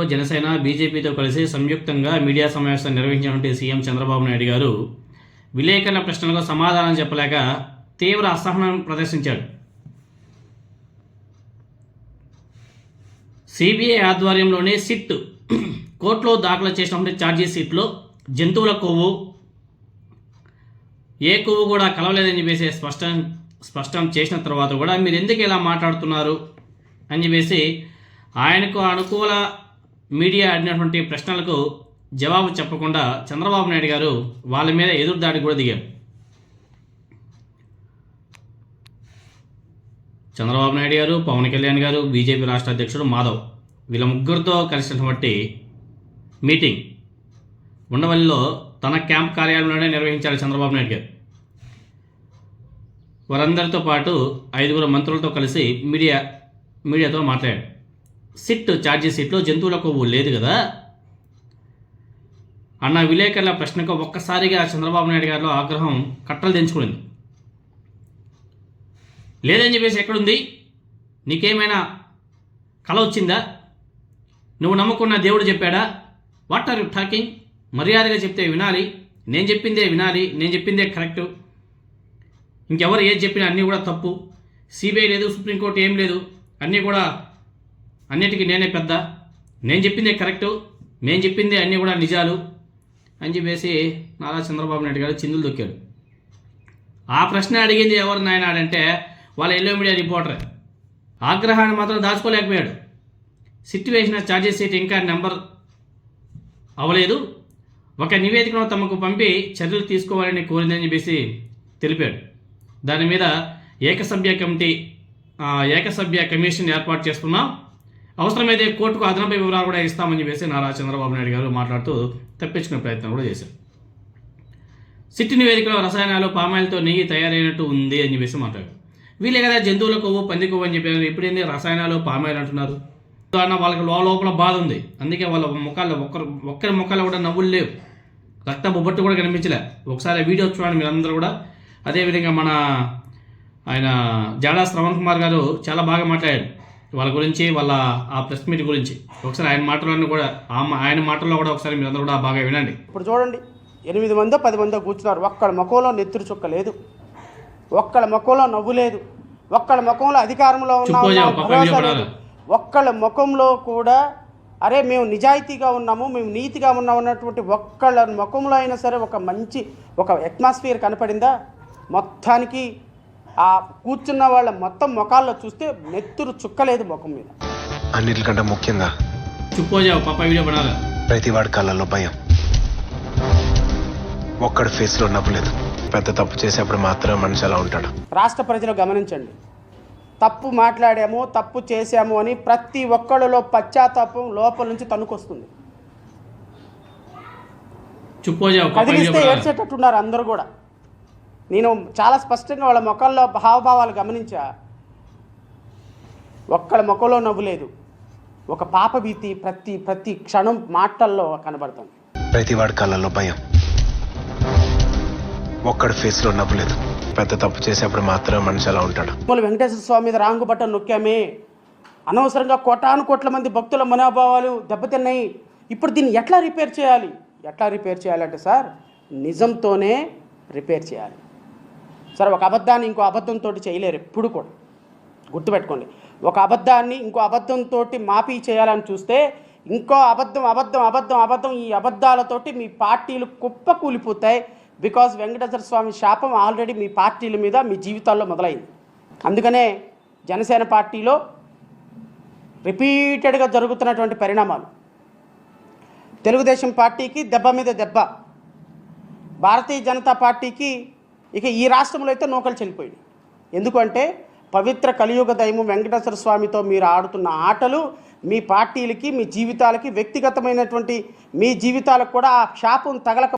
తో జనసేన బీజేపీతో కలిసి సంయుక్తంగా మీడియా సమావేశం నిర్వహించినటువంటి సీఎం చంద్రబాబు నాయుడు గారు విలేకరుల ప్రశ్నలకు సమాధానం చెప్పలేక తీవ్ర అసహనం ప్రదర్శించాడు సిబిఐ ఆధ్వర్యంలోని సిట్ కోర్టులో దాఖలు చేసినటువంటి ఛార్జీ షీట్లో జంతువుల కొవ్వు ఏ కొవ్వు కూడా కలవలేదని చెప్పేసి స్పష్టం స్పష్టం చేసిన తర్వాత కూడా మీరు ఎందుకు ఇలా మాట్లాడుతున్నారు అని చెప్పేసి ఆయనకు అనుకూల మీడియా అడిగినటువంటి ప్రశ్నలకు జవాబు చెప్పకుండా చంద్రబాబు నాయుడు గారు వాళ్ళ మీద ఎదురుదాడి కూడా దిగారు. చంద్రబాబు నాయుడు గారు పవన్ కళ్యాణ్ గారు బీజేపీ రాష్ట్ర అధ్యక్షుడు మాధవ్ వీళ్ళ ముగ్గురితో కలిసినటువంటి మీటింగ్ ఉండవల్లిలో తన క్యాంప్ కార్యాలయంలోనే నిర్వహించారు చంద్రబాబు నాయుడు గారు. వారందరితో పాటు ఐదుగురు మంత్రులతో కలిసి మీడియా మీడియాతో మాట్లాడారు. సిట్ ఛార్జీ సీట్లో జంతువుల కొవ్వు లేదు కదా? అన్న విలేకరుల ప్రశ్నకు ఒక్కసారిగా చంద్రబాబు నాయుడు గారిలో ఆగ్రహం కట్టలు తెంచుకునింది. లేదని చెప్పేసి ఎక్కడుంది? నీకేమైనా కల వచ్చిందా? నువ్వు నమ్ముకున్న దేవుడు చెప్పాడా? వాట్ ఆర్ యు టాకింగ్ మర్యాదగా చెప్తే వినాలి. నేను చెప్పిందే వినాలి. నేను చెప్పిందే కరెక్టు. ఇంకెవరు ఏది చెప్పినా అన్నీ కూడా తప్పు. సిబిఐ లేదు సుప్రీంకోర్టు ఏం లేదు. అన్నీ కూడా అన్నిటికీ నేనే పెద్ద. నేను చెప్పిందే కరెక్టు. నేను చెప్పిందే అన్నీ కూడా నిజాలు. అని చెప్పేసి నారా చంద్రబాబు నాయుడు గారు చిందులు దొక్కాడు ఆ ప్రశ్న అడిగింది ఎవరు నాయనాడంటే వాళ్ళ ఎల్లో మీడియా రిపోర్టర్. ఆగ్రహాన్ని మాత్రం దాచుకోలేకపోయాడు. సిట్యువేషన్ ఛార్జెస్ సీట్ ఇంకా నెంబర్ అవ్వలేదు. ఒక నివేదికను తమకు పంపి చర్యలు తీసుకోవాలని కోరిందని చెప్పేసి తెలిపాడు. దాని మీద ఏకసభ్య కమిటీ ఏకసభ్య కమిషన్ ఏర్పాటు చేస్తున్నాం. అవసరమైతే కోర్టుకు అదనపు వివరాలు కూడా ఇస్తామని చెప్పేసి నారా చంద్రబాబు నాయుడు గారు మాట్లాడుతూ తప్పించుకునే ప్రయత్నం కూడా చేశారు. సిట్టి నివేదికలో రసాయనాలు పామాయిల్తో నెయ్యి తయారైనట్టు ఉంది అని చెప్పేసి మాట్లాడారు. వీళ్ళే కదా జంతువుల కొవ్వు పంది కొవ్వు అని చెప్పారు. ఇప్పుడేంది రసాయనాలు పామాయిల్ అంటున్నారు? అన్న వాళ్ళకి లో- లోపల బాధ ఉంది. అందుకే వాళ్ళ ముఖాల్లో ఒక్కరు ఒక్కరి ముఖాల్లో కూడా నవ్వులు లేవు. రక్త బొబ్బట్టు కూడా కనిపించలే. ఒకసారి వీడియో చూడండి మీరందరూ కూడా. అదేవిధంగా మన ఆయన జాడా శ్రవణ్ కుమార్ గారు చాలా బాగా మాట్లాడారు. వాళ్ళ గురించి వాళ్ళ ఆ ప్రెస్ మీట్ గురించి. ఒకసారి ఆయన మాటలను కూడా ఆయన మాటల్లో కూడా ఒకసారి మీరందరూ కూడా బాగా వినండి. ఇప్పుడు చూడండి ఎనిమిది మందో పది మందో కూర్చున్నారు. ఒక్కళ్ళ ముఖంలో నెత్తురు చుక్క లేదు. ఒక్కళ్ళ ముఖంలో నవ్వు లేదు. ఒక్కళ్ళ ముఖంలో అధికారంలో ఉన్న చుక్కో ఉన్న జావు, పక్క భరోసా వీడియో లేదు. పడాలి. ఒక్కళ్ళ ముఖంలో కూడా అరే మేము నిజాయితీగా ఉన్నాము మేము నీతిగా ఉన్నాం అన్నటువంటి ఒక్కళ్ళ ముఖంలో అయినా సరే ఒక మంచి ఒక అట్మాస్ఫియర్ కనపడిందా? మొత్తానికి ఆ కూర్చున్న వాళ్ళ మొత్తం ముఖాల్లో చూస్తే నెత్తురు చుక్కలేదు ముఖం మీద. అన్నిటికంటే ముఖ్యంగా చుక్కోజావు పాప వీడియో పడాలి? ప్రతి వాడి కళ్ళల్లో భయం. ఒక్కడి ఫేస్లో నవ్వులేదు పెద్ద తప్పు చేసేప్పుడు మాత్రమే మనిషి అలా ఉంటాడు. రాష్ట్ర ప్రజలు గమనించండి. తప్పు మాట్లాడాము తప్పు చేశాము అని ప్రతి ఒక్కళ్ళలో పశ్చాత్తాపం లోపల నుంచి తనుకొస్తుంది కదిలిస్తే ఏడ్చేటట్టున్నారు అందరూ కూడా. నేను చాలా స్పష్టంగా వాళ్ళ ముఖాల్లో హావభావాలు గమనించా. ఒక్కళ్ళ ముఖంలో నవ్వు లేదు. ఒక పాప భీతి ప్రతి ప్రతి క్షణం మాటల్లో కనబడుతుంది. ప్రతి వాడి కళ్ళల్లో భయం. ఒక్కడి ఫేస్లో నవ్వులేదు పెద్ద తప్పు చేసేప్పుడు మాత్రమే మనిషి అలా ఉంటాడు. తిరుమల వెంకటేశ్వర స్వామి మీద రాంగు బట్టను నొక్కామే. అనవసరంగా కోటాను కోట్ల మంది భక్తుల మనోభావాలు దెబ్బతిన్నాయి. ఇప్పుడు దీన్ని ఎట్లా రిపేర్ చేయాలి? ఎట్లా రిపేర్ చేయాలంటే సార్ నిజంతోనే రిపేర్ చేయాలి. సరే ఒక అబద్ధాన్ని ఇంకో అబద్ధంతో చేయలేరు ఎప్పుడు కూడా. గుర్తుపెట్టుకోండి. ఒక అబద్ధాన్ని ఇంకో అబద్ధంతో మాఫీ చేయాలని చూస్తే ఇంకో అబద్ధం అబద్ధం అబద్ధం అబద్ధం ఈ అబద్ధాలతోటి మీ పార్టీలు కుప్ప కూలిపోతాయి బికాజ్ వెంకటేశ్వర స్వామి శాపం ఆల్రెడీ మీ పార్టీల మీద మీ జీవితాల్లో మొదలైంది. అందుకనే జనసేన పార్టీలో రిపీటెడ్గా జరుగుతున్నటువంటి పరిణామాలు. తెలుగుదేశం పార్టీకి దెబ్బ మీద దెబ్బ. భారతీయ జనతా పార్టీకి ఇక ఈ రాష్ట్రంలో అయితే నూకలు చెల్లిపోయింది ఎందుకంటే పవిత్ర కలియుగ దైవం వెంకటేశ్వర స్వామితో మీరు ఆడుతున్న ఆటలు మీ పార్టీలకి మీ జీవితాలకి వ్యక్తిగతమైనటువంటి మీ జీవితాలకు కూడా ఆ శాపం తగలక